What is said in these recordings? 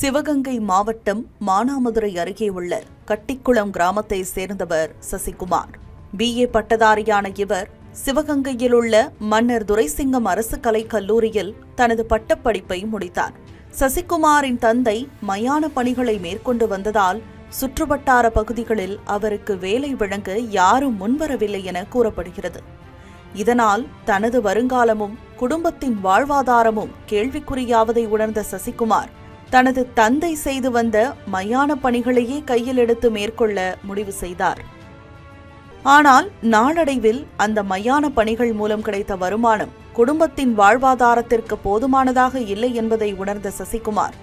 சிவகங்கை மாவட்டம் மானாமதுரை அருகே உள்ள கட்டிக்குளம் கிராமத்தை சேர்ந்தவர் சசிகுமார். பிஏ பட்டதாரியான இவர் சிவகங்கையில் உள்ள மன்னர் துரைசிங்கம் அரசு கலைக் கல்லூரியில் தனது பட்டப்படிப்பை முடித்தார். சசிகுமாரின் தந்தை மயான பணிகளை மேற்கொண்டு வந்ததால் சுற்றுவட்டார பகுதிகளில் அவருக்கு வேலை வழங்க யாரும் முன்வரவில்லை என கூறப்படுகிறது. இதனால் தனது வருங்காலமும் குடும்பத்தின் வாழ்வாதாரமும் கேள்விக்குறியாவதை உணர்ந்த சசிகுமார் தனது தந்தை செய்து வந்த மயான பணிகளையே கையில் எடுத்து மேற்கொள்ள முடிவு செய்தார். ஆனால் நாளடைவில் அந்த மயான பணிகள் மூலம் கிடைத்த வருமானம் குடும்பத்தின் வாழ்வாதாரத்திற்கு போதுமானதாக இல்லை என்பதை உணர்ந்த சசிகுமார்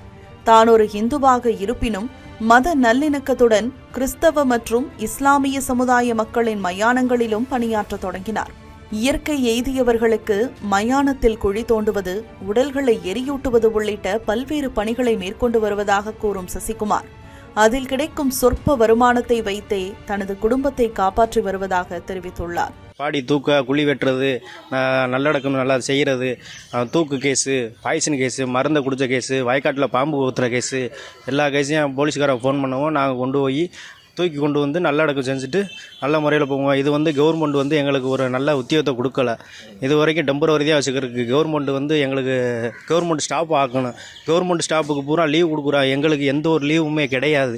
தான் ஒரு இந்துவாக இருப்பினும் மத நல்லிணக்கத்துடன் கிறிஸ்தவ மற்றும் இஸ்லாமிய சமுதாய மக்களின் மயானங்களிலும் பணியாற்ற தொடங்கினார். இயற்கை எய்தியவர்களுக்கு மயானத்தில் குழி தோண்டுவது உடல்களை எரியூட்டுவது உள்ளிட்ட பல்வேறு பணிகளை மேற்கொண்டு வருவதாக கூறும் சசிகுமார். அதில் கிடைக்கும் சொற்ப வருமானத்தை வைத்தே தனது குடும்பத்தை காப்பாற்றி வருவதாக தெரிவித்துள்ளார். பாடி தூக்க குழி வெட்டுறது நல்லடக்கம் நல்லா செய்கிறது தூக்கு கேஸு பாய்சன் கேஸு மருந்தை குடித்த கேஸு வயக்காட்டில் பாம்பு ஊற்றுற கேஸு எல்லா கேஸையும் போலீஸ்காரன் ஃபோன் பண்ணுவோம் நாங்கள் கொண்டு போய் தூக்கி கொண்டு வந்து நல்லடக்கம் செஞ்சுட்டு நல்ல முறையில் போவோம் இது வந்து கவர்மெண்ட் வந்து எங்களுக்கு ஒரு நல்ல உத்தியோகத்தை கொடுக்கல. இது வரைக்கும் டெம்பரவரியாக வச்சுக்கிறதுக்கு கவர்மெண்ட் வந்து எங்களுக்கு கவர்மெண்ட் ஸ்டாஃப் ஆக்கணும். கவர்மெண்ட் ஸ்டாஃபுக்கு பூரா லீவ் கொடுக்குறா. எங்களுக்கு எந்த ஒரு லீவுமே கிடையாது.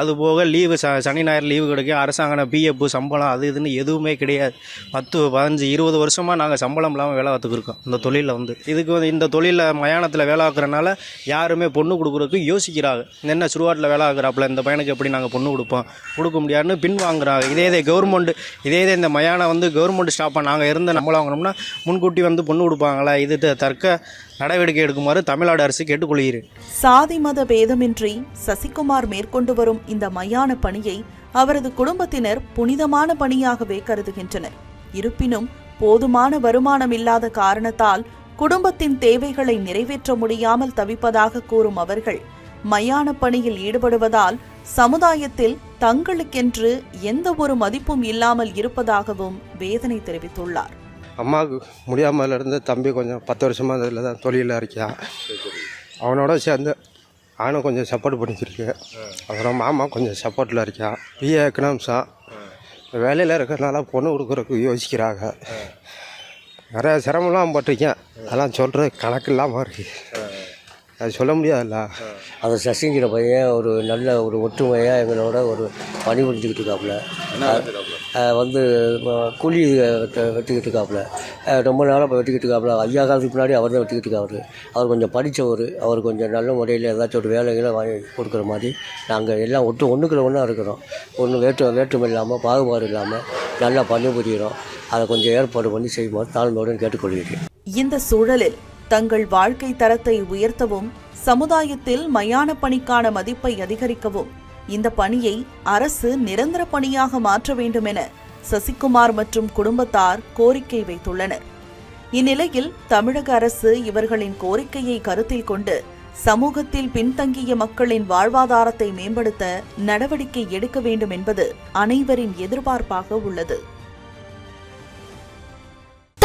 அது போக லீவு ச சனி ஞாயிறு லீவு கிடைக்கும். அரசாங்கம் பிஎஃப் சம்பளம் அது இதுன்னு எதுவுமே கிடையாது. பத்து பதினஞ்சு இருபது வருஷமாக நாங்கள் சம்பளம் இல்லாமல் வேலை பார்த்துக்கிருக்கோம் இந்த தொழிலில் வந்து. இதுக்கு வந்து இந்த தொழிலில் மயானத்தில் வேலை ஆக்குறனால யாருமே பொண்ணு கொடுக்குறதுக்கு யோசிக்கிறாங்க. என்ன சுடுகாட்டில் வேலை ஆகுறாப்புல இந்த பையனுக்கு எப்படி நாங்கள் பொண்ணு கொடுப்போம்? கொடுக்க முடியாதுன்னு பின்வாங்குறாங்க இதே இதே கவர்மெண்ட் இதே இதே இந்த மயானம் வந்து கவர்மெண்ட் ஸ்டாப்பாக நாங்கள் இருந்து நம்மள வாங்கினோம்னா முன்கூட்டி வந்து பொண்ணு கொடுப்பாங்களா? இது தற்க தர்க்க நடவடிக்கை எடுக்குமாறு தமிழ்நாடு அரசு கேட்டுக்கொள்கிறேன். சாதி மத பேதமின்றி சசிகுமார் மேற்கொண்டு வரும் இந்த மயான பணியை அவரது குடும்பத்தினர் புனிதமான பணியாகவே கருதுகின்றனர். இருப்பினும் போதுமான வருமானம் இல்லாத காரணத்தால் குடும்பத்தின் தேவைகளை நிறைவேற்ற முடியாமல் தவிப்பதாக கூறும் அவர்கள் மயான பணியில் ஈடுபடுவதால் சமுதாயத்தில் தங்களுக்கென்று எந்த ஒரு மதிப்பும் இல்லாமல் இருப்பதாகவும் வேதனை தெரிவித்துள்ளார். அம்மாவுக்கு முடியாமல் இருந்து தம்பி கொஞ்சம் பத்து வருஷமாக இதில் தான் தொழிலில் இருக்கான் அவனோட சேர்ந்து நானும் கொஞ்சம் சப்போர்ட் பண்ணிச்சிருக்கு அப்புறம் மாமா கொஞ்சம் சப்போர்ட்டில் இருக்கான் பிஏ எக்கனாமிக்ஸா வேலையில் இருக்கிறனால பொண்ணு கொடுக்குறதுக்கு யோசிக்கிறாங்க. நிறைய சிரமம்லாம் பட்டிருக்கேன். அதெல்லாம் சொல்கிறது கணக்கு இல்லாமல் இருக்குது அது சொல்ல முடியாதுல்ல. அந்த சசிங்கிற பையன் ஒரு நல்ல ஒரு ஒற்றுமையாக எங்களோட ஒரு பணி புரிஞ்சுக்கிட்டு இருக்காப்புல வந்து கூலி வெட்ட- வெட்டிக்கிட்டு இருக்காப்புல. ரொம்ப நாளாக இப்போ வெட்டிக்கிட்டு இருக்காப்புல. ஐயா காலத்துக்கு முன்னாடி அவர் தான் வெட்டிக்கிட்டு இருக்காரு. அவர் கொஞ்சம் படித்தவர் அவர் கொஞ்சம் நல்ல முறையில் ஏதாச்சும் ஒரு வேலைகளை வாங்கி கொடுக்குற மாதிரி நாங்கள் எல்லாம் ஒட்டு ஒன்றுக்குள்ள ஒன்றா இருக்கிறோம். ஒன்று வேற்று வேற்றுமை இல்லாமல் பாகுபாடு இல்லாமல் நல்லா பணி புரிகிறோம் அதை கொஞ்சம் ஏற்பாடு பண்ணி செய்யுமாறு தாழ்மையுடன் கேட்டுக்கொள்கிறேன். இந்த சூழலில் தங்கள் வாழ்க்கை தரத்தை உயர்த்தவும் சமுதாயத்தில் மயான பணிக்கான மதிப்பை அதிகரிக்கவும் இந்த பணியை அரசு நிரந்தர பணியாக மாற்ற வேண்டும் என சசிகுமார் மற்றும் குடும்பத்தார் கோரிக்கை வைத்துள்ளனர். இந்நிலையில் தமிழக அரசு இவர்களின் கோரிக்கையை கருத்தில் கொண்டு சமூகத்தில் பின்தங்கிய மக்களின் வாழ்வாதாரத்தை மேம்படுத்த நடவடிக்கை எடுக்க வேண்டும் என்பது அனைவரின் எதிர்பார்ப்பாக உள்ளது.